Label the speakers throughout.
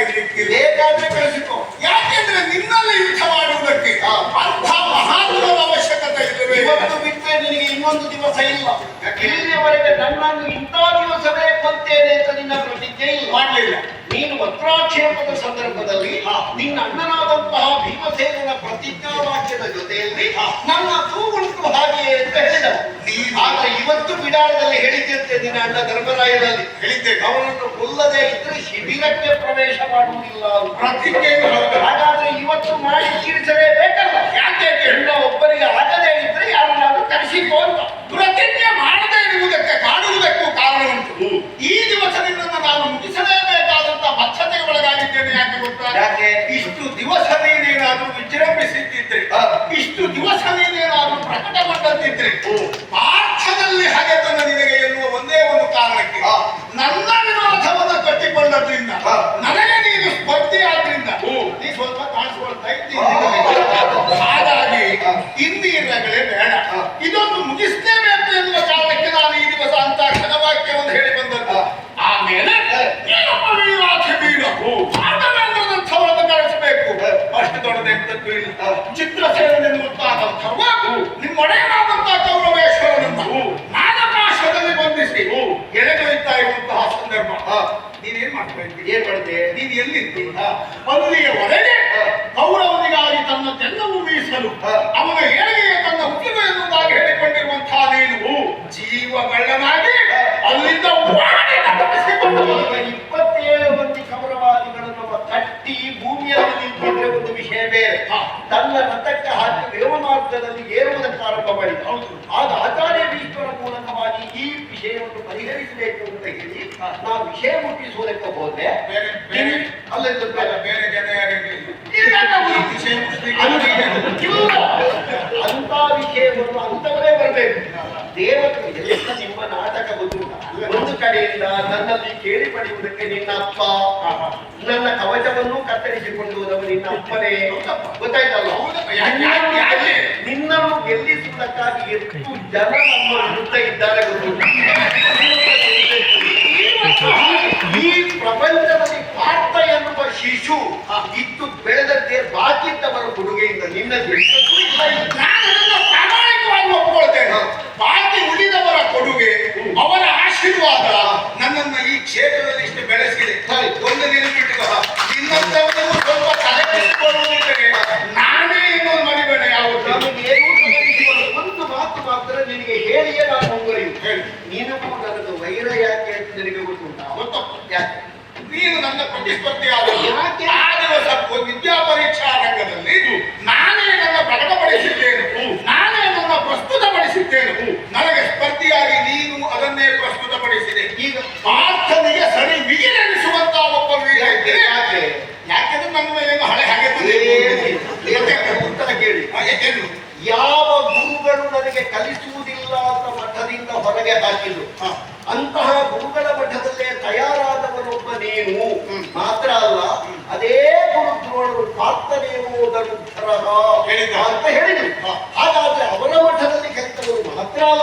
Speaker 1: ಇರ್ಲಿಕ್ಕೆ
Speaker 2: ಬೇಕಾದ್ರೆ ಕಳಿಸಿಕೊ
Speaker 1: ಯಾಕೆಂದ್ರೆ ನಿನ್ನಲ್ಲಿ ಯುದ್ಧ ಮಾಡುವುದಕ್ಕೆ. ಅಂಥ ಮಹಾತ್ಮನ ಅವಶ್ಯಕತೆ ಇದೆ
Speaker 2: ಇವತ್ತು ಬಿಟ್ಟರೆ ನಿನಗೆ ಇನ್ನೊಂದು ದಿವಸ ಇಲ್ಲ ಇಲ್ಲಿಯವರೆಗೆ ನನ್ನನ್ನು ಇಂಥ ದಿವಸವೇ ಕೊಲ್ತೇನೆ ಅಂತ ನಿನ್ನ ಪ್ರತಿಜ್ಞೆ
Speaker 1: ಮಾಡಲಿಲ್ಲ
Speaker 2: ನೀನು ವಸ್ತ್ರಾಕ್ಷೇಪದ ಸಂದರ್ಭದಲ್ಲಿ. ನಿನ್ನ ಅಣ್ಣನಾದಂತಹ ಭೀಮಸೇನನ ಪ್ರತಿಜ್ಞಾ ವಾಕ್ಯದ ಜೊತೆಯಲ್ಲಿ
Speaker 1: ಹಾ.
Speaker 2: ನನ್ನ ತೂಗುಂಟು ಹಾಗೆಯೇ ಅಂತ ಹೇಳಿದ
Speaker 1: ನೀನು-
Speaker 2: ಆದ್ರೆ ಇವತ್ತು ಬಿಡಾಳದಲ್ಲಿ ಹೇಳಿದ್ದಂತೆ ದಿನ ಅಣ್ಣ ಧರ್ಮರಾಯರಲ್ಲಿ.
Speaker 1: ಹೇಳಿದ್ದೆ
Speaker 2: ಅವನನ್ನು ಕೊಲ್ಲದೆ ಇದ್ರೆ ಶಿಬಿರಕ್ಕೆ ಪ್ರವೇಶ ಮಾಡುವುದಿಲ್ಲ.
Speaker 1: ಪ್ರತಿಜ್ಞೆ
Speaker 2: ಹಾಗಾದ್ರೆ ಇವತ್ತು ಮಾಡಿ ತೀರಿಸಲೇಬೇಕಲ್ಲ
Speaker 1: ಯಾಕೆ ಎಲ್ಲ
Speaker 2: ಹೆಣ್ಣ ಒಬ್ಬರಿಗೆ ಆಗದೇ ಇದ್ರೆ ಯಾರನ್ನಾದ್ರೂ ಕರೆಸಿಕೋ ಅಂತ.
Speaker 1: ಪ್ರತಿಜ್ಞೆ ಮಾಡದೇ ಇರುವುದಕ್ಕೆ ಕಾಣುವುದಕ್ಕೂ ಕಾರಣ ಉಂಟು. ಈ ದಿವಸದಿಂದ ನಾನು ಮುಗಿಸಲೇಬೇಕಾದಂತ ಬದ್ಧತೆಗೆ ಒಳಗಾಗಿದ್ದೇನೆ ಯಾಕೆ ಗೊತ್ತಾ?
Speaker 2: ಯಾಕೆ?
Speaker 1: ಇಷ್ಟು ದಿವಸ ನೀನೇನಾದ್ರೂ ವಿಜೃಂಭಿಸಿದ್ದಿದ್ರೆ ಇಷ್ಟು ದಿವಸ ನೀನೇನಾದ್ರೂ ಪ್ರಕಟಗೊಂಡಂತಿದ್ರೆ
Speaker 2: ಹ್ಮ್.
Speaker 1: ಹಾಗೆ ಹಾಗೆತನ
Speaker 2: ಹಾ.
Speaker 1: ಕೌರವನಿಗಾಗಿ ತನ್ನ ಜನ್ಮವು ಮೀಸಲು. ಅವನ ಏಳಿಗೆಯ ತನ್ನ ಉದ್ಯಮ ಎನ್ನುವುದಾಗಿ ಹೇಳಿಕೊಂಡಿರುವಂತಹ ನೀನು ಜೀವ ಬೆಳ್ಳನಾಗಿ
Speaker 2: ಅಲ್ಲಿಂದ ಇಪ್ಪತ್ತೇಳು ಮಂದಿ ಕೌರವಾದಿಗಳನ್ನು ತಟ್ಟಿ ಭೂಮಿಯಲ್ಲಿ ನಿಂತಿದ್ರೆ ಒಂದು ವಿಷಯ ಬೇರೆ. ತನ್ನ ರಥಕ್ಕೆ ಹಾಕಿ ವ್ಯೋಮಾರ್ಗದಲ್ಲಿ ಏರುವುದಕ್ಕೆ ಆರಂಭ ಮಾಡಿದ ಆಗ ಆಚಾರ್ಯ ಭೀಷ್ಮರ ಮೂಲಕವಾಗಿ ಈ ವಿಷಯವನ್ನು ಪರಿಹರಿಸಬೇಕು ಅಂತ ಹೇಳಿ ನಾವು ವಿಷಯ ಮುಟ್ಟಿಸುವುದಕ್ಕೆ ಹೋದ್ರೆ
Speaker 1: ಬೇರೆ ಬೇರೆ
Speaker 2: ಅಲ್ಲಿಂದ
Speaker 1: ಅಲ್ಲ, ಬೇರೆ ಜನ ಯಾರಿಗೆ ಈ ವಿಷಯ ಮುಟ್ಲಿಕ್ಕೆ
Speaker 2: ಇಲ್ಲ. ಅಂತ ವಿಷಯವನ್ನು ಅಂತವರೇ ಬರಬೇಕು ದೇವತೆ ಎಲ್ಲ ನಿಮ್ಮ ನಾಟಕ ಗೊತ್ತಿಲ್ಲ ಒಂದು ಕಡೆಯಿಂದ ನನ್ನಲ್ಲಿ ಕೇಳಿ ಪಡೆಯುವುದಕ್ಕೆ ನಿನ್ನ ಅಪ್ಪ. ನನ್ನ ಕವಚವನ್ನು ಕತ್ತರಿಸಿಕೊಂಡು ನಮ್ಮ ನಿನ್ನ ಅಪ್ಪನೇ. ಗೊತ್ತಾಯ್ತಲ್ಲ? ನಿನ್ನನ್ನು ಗೆಲ್ಲಿಸುವುದಕ್ಕಾಗಿ ಎಷ್ಟು ಜನ ನಮ್ಮ ವಿರುದ್ಧ ಇದ್ದಾರೆ ಈ ಪ್ರಪಂಚದಲ್ಲಿ ಪಾರ್ಥ ಎನ್ನುವ ಶಿಶು ಇತ್ತು ಬೆಳೆದದ್ದೇ ಬಾಕಿದ್ದವರ ಕೊಡುಗೆಯಿಂದ ನಿನ್ನ ಗೆಲ್ಲಕ್ಕೂ ಇಲ್ಲ ಇಲ್ಲ.
Speaker 1: ನಾನು ಅದನ್ನು ಪ್ರಾಮಾಣಿಕವಾಗಿ ಒಪ್ಕೊಳ್ತೇನೆ ಬಾಕಿ ಉಳಿದವರ ಕೊಡುಗೆ ಅವರ ಆಶೀರ್ವಾದ ನನ್ನನ್ನ ಈ ಕ್ಷೇತ್ರದಲ್ಲಿ ಇಷ್ಟು ಬೆಳೆಸಿದೆ
Speaker 2: ಸರಿ.
Speaker 1: ಒಂದು ನೆನಪಿಟ್ಟುಕೋ ನಿನ್ನಂತವನಿಗೂ ಸ್ವಲ್ಪ ತಲೆ ಕೆಡಿಸಿಕೊಳ್ಳುವುದಿದ್ದರೆ ನಾನೇ ಇನ್ನೊಂದು ಮರಿಬೇಡ ಯಾವುದು
Speaker 2: ನಮಗೆ ಏನೂ ತೊಂದರೆಯಿಲ್ಲ. ಒಂದು ಮಾತು ಮಾತ್ರ ನಿನಗೆ ಹೇಳಿಯೇ ನಾನು ಮುಂದುವರಿಯು
Speaker 1: ಹೇಳಿ.
Speaker 2: ನಿನಗೂ ನನಗೆ ವೈರ ಯಾಕೆ ಅಂತ ನಿನಗೆ ಗೊತ್ತುಂಟಾ
Speaker 1: ಗೊತ್ತಪ್ಪ
Speaker 2: ಯಾಕೆ
Speaker 1: ನೀನು ನನ್ನ ಪ್ರತಿಸ್ಪರ್ಧಿಯಾದ
Speaker 2: ಯಾಕೆ?
Speaker 1: ಆ ದಿವಸ ವಿದ್ಯಾ ಪರೀಕ್ಷಾ ರಂಗದಲ್ಲಿ ನಾನೇ ನನ್ನ ಪ್ರಕಟಪಡಿಸಿದ್ದೇನೆ ನಾನೇ ನನ್ನ ಪ್ರಸ್ತುತಪಡಿಸಿದ್ದೇನೆ ನನಗೆ ಸ್ಪರ್ಧಿಯಾಗಿ ನೀನು ಅದನ್ನೇ ಪ್ರಸ್ತುತಪಡಿಸಿದೆ
Speaker 2: ಈಗ
Speaker 1: ಪಾರ್ಥನಿಗೆ ಸರಿ ಮಿಗಿಲೆನಿಸುವಂತ ಒಬ್ಬ ವೀರ ಇದ್ದೇನೆ
Speaker 2: ಯಾಕೆ
Speaker 1: ಯಾಕೆಂದ್ರೆ ನನ್ನ ಏನು ಹಳೆ ಹಾಗೆ
Speaker 2: ಏನಿಲ್ಲ. ಉತ್ತರ ಕೇಳಿ
Speaker 1: ಏನು
Speaker 2: ಯಾವ ಗುರುಗಳು ನನಗೆ ಕಲಿಸುವುದಿಲ್ಲ ಅಂತ ಮಠದಿಂದ ಹೊರಗೆ ಹಾಕಿದ್ರು. ಅಂತಹ ಗುರುಗಳ ಮಠದಲ್ಲೇ ತಯಾರಾದವನೊಬ್ಬ ನೀನು. ಮಾತ್ರ ಅಲ್ಲ ಅದೇ ಗುರು ದ್ರೋಣರು
Speaker 1: ಹೇಳಿದ.
Speaker 2: ಅಂತ ಹೇಳಿದ್ರು. ಹಾಗಾದ್ರೆ ಅವರ ಮಠದಲ್ಲಿ ಕಲಿತವರು ಮಾತ್ರ ಅಲ್ಲ.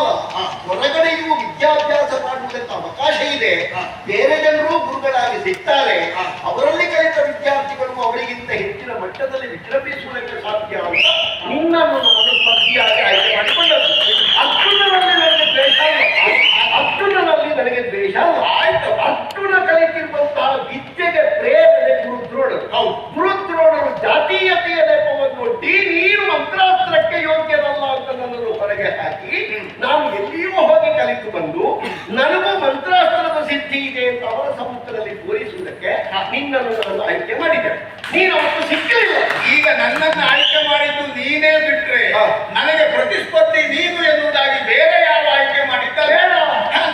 Speaker 2: ಹೊರಗಡೆಯೂ ವಿದ್ಯಾಭ್ಯಾಸ ಮಾಡುವುದಕ್ಕೆ ಅವಕಾಶ ಇದೆ. ಬೇರೆ ಜನರು ಗುರುಗಳಾಗಿ ಸಿಗ್ತಾರೆ. ಮಟ್ಟದಲ್ಲಿ ವಿಜೃಂಭಿಸುವುದಕ್ಕೆ ಸಾಧ್ಯ ಅಂತ ನಿನ್ನನ್ನು ನಾನು ಸ್ಪರ್ಧಿಯಾಗಿ ಆಯ್ಕೆ ಮಾಡಿಕೊಂಡದ್ದು ಅರ್ಜುನನಲ್ಲಿ ನನಗೆ ದ್ವೇಷ ಅರ್ಜುನನಲ್ಲಿ ನನಗೆ ದ್ವೇಷ ಆಯ್ತು. ಅರ್ಜುನ ಕಲಿತಿರುವಂತಹ ವಿದ್ಯೆಗೆ ಪ್ರೇರಣೆ ಗುರುದ್ರೋಣರು
Speaker 1: ಹೌದು.
Speaker 2: ಗುರುದ್ರೋಣರು ಜಾತೀಯತೆಯ ನೆಪವನ್ನು ಒಡ್ಡಿ ನೀನು ಮಂತ್ರಾಸ್ತ್ರಕ್ಕೆ ಯೋಗ್ಯನಲ್ಲ ಅಂತ ನನ್ನನ್ನು ಹೊರಗೆ ಹಾಕಿ ನಾನು ಎಲ್ಲಿಯೂ ಹೋಗಿ ಕಲಿತು ಬಂದು ನನಗೂ ಮಂತ್ರಾಸ್ತ್ರದ ಸಿದ್ಧಿ ಇದೆ ಅಂತ ಅವರ ಸಮುದ್ರದಲ್ಲಿ ತೋರಿಸುವುದಕ್ಕೆ ನಿನ್ನನ್ನು ನಾನು ಆಯ್ಕೆ ಮಾಡಿದೆ. ನೀನು ಅವತ್ತು ಸಿಕ್ಕಲಿಲ್ಲ
Speaker 1: ಈಗ ನನ್ನನ್ನು ಆಯ್ಕೆ ಮಾಡಿದ್ದು ನೀನೇ ಬಿಟ್ರೆ ನನಗೆ ಪ್ರತಿಸ್ಪರ್ಧಿ ನೀನು ಎನ್ನುವುದಾಗಿ ಬೇರೆ ಯಾವ ಆಯ್ಕೆ ಮಾಡಿದ್ದಾರೆ?
Speaker 2: ಬೇಡ.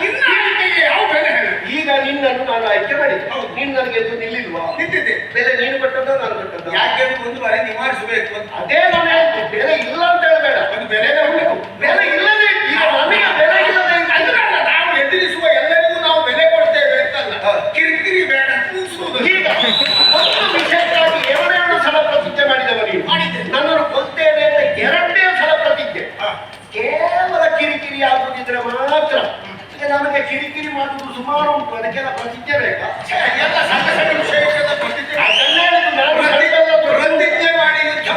Speaker 1: ನಿನ್ನ ಆಯ್ಕೆಗೆ ಯಾವ ಬೆಲೆ ಹೇಳು
Speaker 2: ಈಗ ನಿನ್ನನ್ನು ನಾನು ಆಯ್ಕೆ
Speaker 1: ಮಾಡಿದ್ದೆ.
Speaker 2: ನೀನು ನನಗೆ ಎದ್ದು ನಿಲ್ಲಿಲ್ವಾ?
Speaker 1: ನಿಂತಿದ್ದೆ.
Speaker 2: ಬೆಲೆ ನೀನು ಕೊಟ್ಟದ್ದ ನಾನು ಕಟ್ಟದ
Speaker 1: ಯಾಕೆ? ಒಂದು ಬಾರಿ ನಿವಾರಿಸಬೇಕು ಅಂತ.
Speaker 2: ಅದೇ ನಾನು ಬೆಲೆ ಇಲ್ಲ ಅಂತ ಹೇಳಬೇಡ.
Speaker 1: ಒಂದು
Speaker 2: ಬೆಲೆ ಮಾಡಿದರೆ ಮಾತ್ರ. ನಮಗೆ ಕಿರಿಕಿರಿ ಮಾಡುವುದು ಸುಮಾರು ಉಂಟು ಅದಕ್ಕೆಲ್ಲ ಪ್ರತಿಜ್ಞೆ ಬೇಕಾ?
Speaker 1: ಎಲ್ಲ ಸಣ್ಣ ಸಣ್ಣ ವಿಷಯಕ್ಕೆಲ್ಲ ಪ್ರತಿಜ್ಞೆ ಪ್ರತಿಜ್ಞೆ ಮಾಡಿ ಯುದ್ಧ